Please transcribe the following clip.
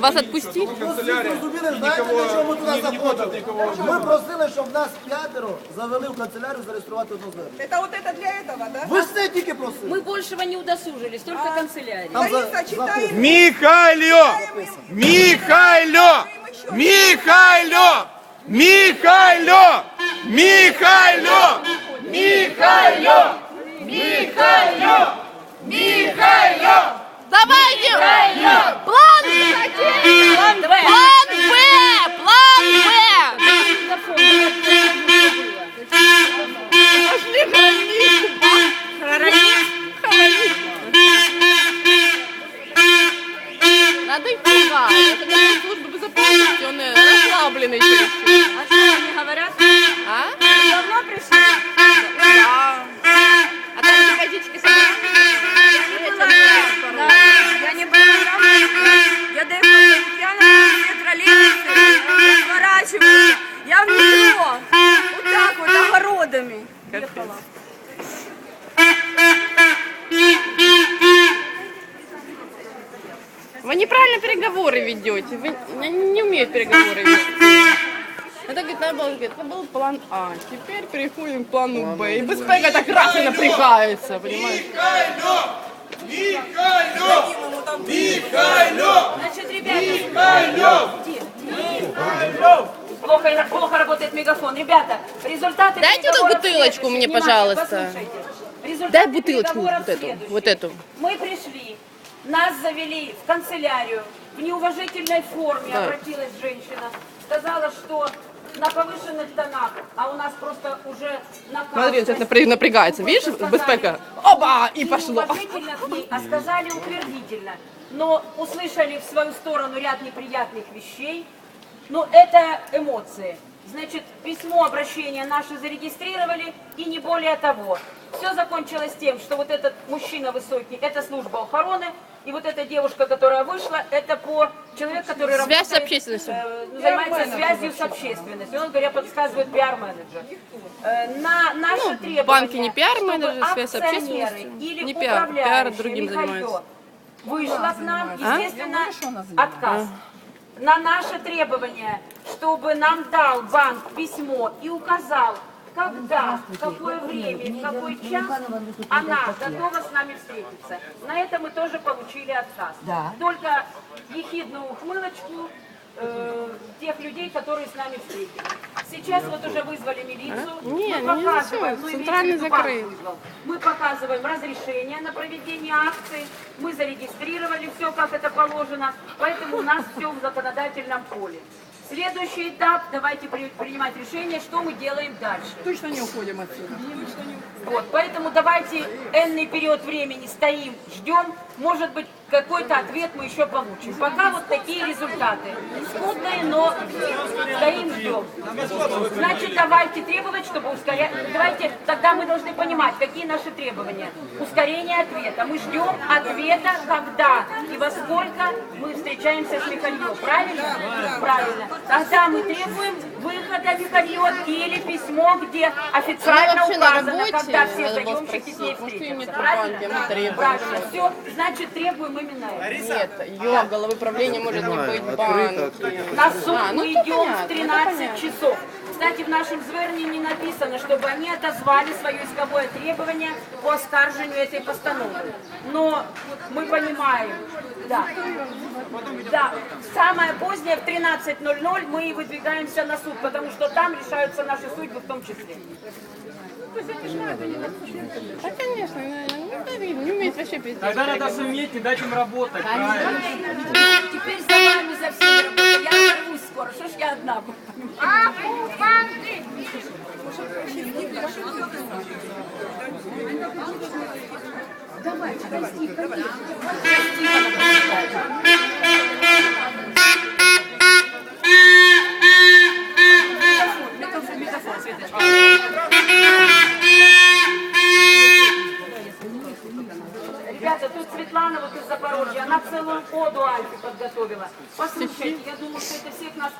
Вас отпустить? Зрозуміли, знаєте, для чого ми туди заходили? Ми просили, щоб нас п'ятеро завели в канцелярію зареєструвати одну звернення. Это вот это для этого, да? Ви ж це тільки просили. Мы большего не удосужились, только канцелярия. Там за- Лариса, читай. Михайло! Михайло! Михайло! Михайло! Михайло! Михайло! Михайло! Михайло! Пугать. Это как служба безопасности, он чересчур. А что они говорят? А? Давно пришли? Да. А там эти козички Да, я не поняла. Я даю я на все троллейбусы, разворачиваюсь. Я в метро. Вот так вот, огородами. Вы неправильно переговоры ведете. Вы не, не умеют переговоры вести. Это, говорит, надо было, говорит, это был план А. Теперь переходим к плану Б. И Беспека так раз и напрягается, понимаешь? Михайло! Михайло! Значит, ребята, Михайло! плохо, плохо работает мегафон. Ребята, результаты Дайте эту бутылочку мне, пожалуйста. Дай бутылочку вот эту, вот эту. Мы пришли, нас завели в канцелярию, в неуважительной форме Да. обратилась женщина, сказала, что на повышенных тонах, а у нас просто уже накал. Смотри, сейчас напря- напрягается. Видишь, Беспека? Оба! И пошло. уважительно к ней, а сказали утвердительно. Но услышали в свою сторону ряд неприятных вещей. Но это эмоции. Значит, письмо обращения наше зарегистрировали и не более того. Все закончилось тем, что вот этот мужчина высокий, это служба охраны, и вот эта девушка, которая вышла, это по человек, который Связь работает, с общественностью. э, занимается связью с общественностью. Он, говоря, подсказывает пиар-менеджер. Э, На наши Ну, требования, банки не пиар-менеджеры, чтобы связь с общественностью. или Не пиар, пиар другим Михаил занимаются. Вышла к нам, А? естественно, отказ. На наше требование, чтобы нам дал банк письмо и указал, когда, в какое время, в какой час она готова с нами встретиться. На это мы тоже получили отказ. Только ехидную ухмылочку э, тех людей, которые с нами встретились. Сейчас вот уже вызвали милицию. А? Не, мы не показываем, всё, ну, центральный закрыт. Мы показываем разрешение на проведение акции, мы зарегистрировали все, как это положено, поэтому у нас все в законодательном поле. Следующий этап, давайте при- принимать решение, что мы делаем дальше. Точно не уходим отсюда. Вот, поэтому давайте энный период времени стоим, ждем, может быть, какой-то ответ мы еще получим. Пока вот такие результаты. Скудные, но стоим, ждем. Значит, давайте требовать, чтобы ускорять. Давайте, тогда мы должны понимать, какие наши требования. Ускорение ответа. Мы ждем ответа, когда и во сколько мы встречаемся с Михаилом. Правильно? Правильно. Тогда мы требуем выхода Михаила или письмо, где официально указано, когда все заемщики с ней встретятся. Правильно? мы. Правильно. Все, значит, требуем это. Нет, ее головы правления может не быть в банке. На суд А, ну мы это идем понятно, в это 13 понятно. часов. Кстати, в нашем звернении написано, чтобы они отозвали свое исковое требование по оскаржению этой постановки. Но мы понимаем, да, да, самое позднее в 13.00 мы и выдвигаемся на суд, потому что там решаются наши судьбы в том числе. Да, конечно, ну, да, не умеет вообще пиздец. Тогда надо суметь и дать им работать, правильно? Теперь за вами, за всеми работаю. Я ворвусь скоро, что ж я одна буду? Микрофон, Ребята, тут Светлана вот из Запорожья, она целую оду Альфе подготовила. Послушайте, я думаю, что это всех нас.